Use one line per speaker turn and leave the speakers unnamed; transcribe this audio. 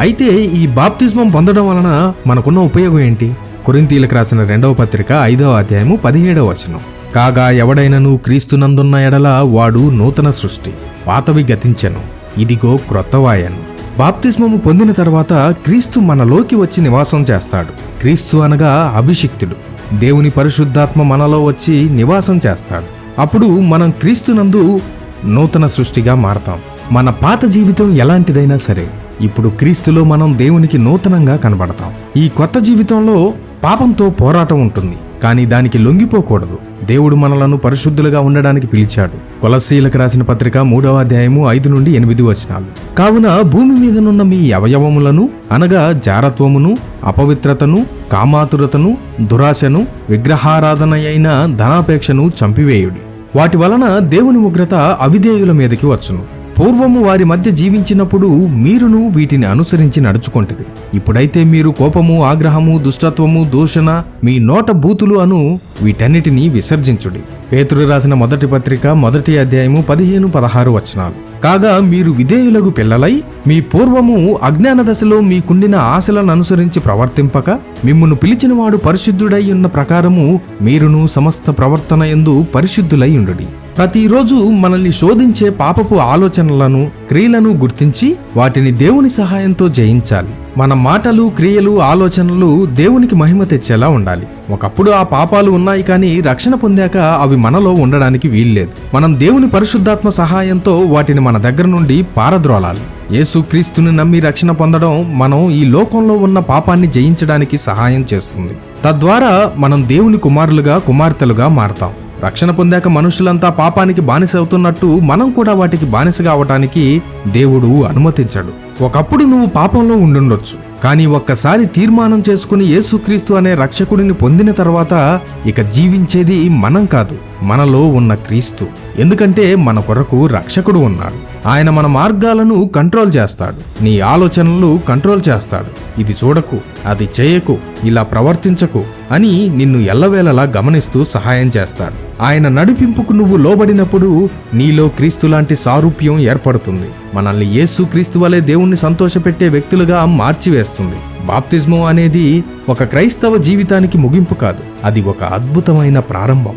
అయితే ఈ బాప్తిజమం పొందడం వలన మనకున్న ఉపయోగం ఏంటి? కొరింతీలకు రాసిన రెండవ పత్రిక ఐదవ అధ్యాయము పదిహేడవ వచనం. కాగా ఎవడైనను క్రీస్తునందున్న ఎడల వాడు నూతన సృష్టి పాతవి గతించెను ఇదిగో క్రొత్తవాయను బాప్తిస్మము పొందిన తర్వాత క్రీస్తు మనలోకి వచ్చి నివాసం చేస్తాడు. క్రీస్తు అనగా అభిషిక్తుడు. దేవుని పరిశుద్ధాత్మ మనలో వచ్చి నివాసం చేస్తాడు. అప్పుడు మనం క్రీస్తునందు నూతన సృష్టిగా మారతాం. మన పాత జీవితం ఎలాంటిదైనా సరే ఇప్పుడు క్రీస్తులో మనం దేవునికి నూతనంగా కనబడతాం. ఈ కొత్త జీవితంలో పాపంతో పోరాటం ఉంటుంది. కానీ దానికి లొంగిపోకూడదు. దేవుడు మనలను పరిశుద్ధులుగా ఉండడానికి పిలిచాడు. కొలసీలకు రాసిన పత్రిక మూడవ అధ్యాయము ఐదు నుండి ఎనిమిది వచనాలు. కావున భూమి మీదనున్న మీ అవయవములను అనగా జారత్వమును అపవిత్రతను కామాతురతను దురాశను విగ్రహారాధన అయిన ధనాపేక్షను చంపివేయుడి. వాటి వలన దేవుని ఉగ్రత అవిధేయుల మీదకి వచ్చును. పూర్వము వారి మధ్య జీవించినప్పుడు మీరును వీటిని అనుసరించి నడుచుకుంటుంది ఇప్పుడైతే మీరు కోపము ఆగ్రహము దుష్టత్వము దూషణ మీ నోట బూతులు అను వీటన్నిటినీ విసర్జించుడి. పేతురు రాసిన మొదటి పత్రిక మొదటి అధ్యాయము పదిహేను పదహారు వచనాలు. కాగా మీరు విధేయులకు పిల్లలై మీ పూర్వము అజ్ఞాన దశలో మీకుండిన ఆశలను అనుసరించి ప్రవర్తింపక మిమ్మును పిలిచినవాడు పరిశుద్ధుడై ఉన్న ప్రకారము మీరును సమస్త ప్రవర్తన ఎందు పరిశుద్ధులై ఉండుడి. ప్రతిరోజు మనల్ని శోధించే పాపపు ఆలోచనలను క్రియలను గుర్తించి వాటిని దేవుని సహాయంతో జయించాలి. మన మాటలు క్రియలు ఆలోచనలు దేవునికి మహిమ తెచ్చేలా ఉండాలి. ఒకప్పుడు ఆ పాపాలు ఉన్నాయి కానీ రక్షణ పొందాక అవి మనలో ఉండడానికి వీల్లేదు. మనం దేవుని పరిశుద్ధాత్మ సహాయంతో వాటిని మన దగ్గర నుండి పారద్రోలాలి. యేసుక్రీస్తుని నమ్మి రక్షణ పొందడం మనం ఈ లోకంలో ఉన్న పాపాన్ని జయించడానికి సహాయం చేస్తుంది. తద్వారా మనం దేవుని కుమారులుగా కుమార్తెలుగా మారతాం. రక్షణ పొందాక మనుషులంతా పాపానికి బానిస అవుతున్నట్టు మనం కూడా వాటికి బానిసగా అవటానికి దేవుడు అనుమతించడు. ఒకప్పుడు నువ్వు పాపంలో ఉండుండొచ్చు. కానీ ఒక్కసారి తీర్మానం చేసుకుని యేసుక్రీస్తు అనే రక్షకుడిని పొందిన తర్వాత ఇక జీవించేది మనం కాదు మనలో ఉన్న క్రీస్తు. ఎందుకంటే మన కొరకు రక్షకుడు ఉన్నాడు. ఆయన మన మార్గాలను కంట్రోల్ చేస్తాడు. నీ ఆలోచనలు కంట్రోల్ చేస్తాడు. ఇది చూడకు అది చేయకు ఇలా ప్రవర్తించకు. అని నిన్ను ఎల్లవేళలా గమనిస్తూ సహాయం చేస్తాడు. ఆయన నడిపింపుకు నువ్వు లోబడినప్పుడు నీలో క్రీస్తు లాంటి సారూప్యం ఏర్పడుతుంది. మనల్ని యేసు క్రీస్తు వలె దేవుణ్ణి సంతోషపెట్టే వ్యక్తులుగా మార్చివేస్తుంది. బాప్తిజమం అనేది ఒక క్రైస్తవ జీవితానికి ముగింపు కాదు. అది ఒక అద్భుతమైన ప్రారంభం.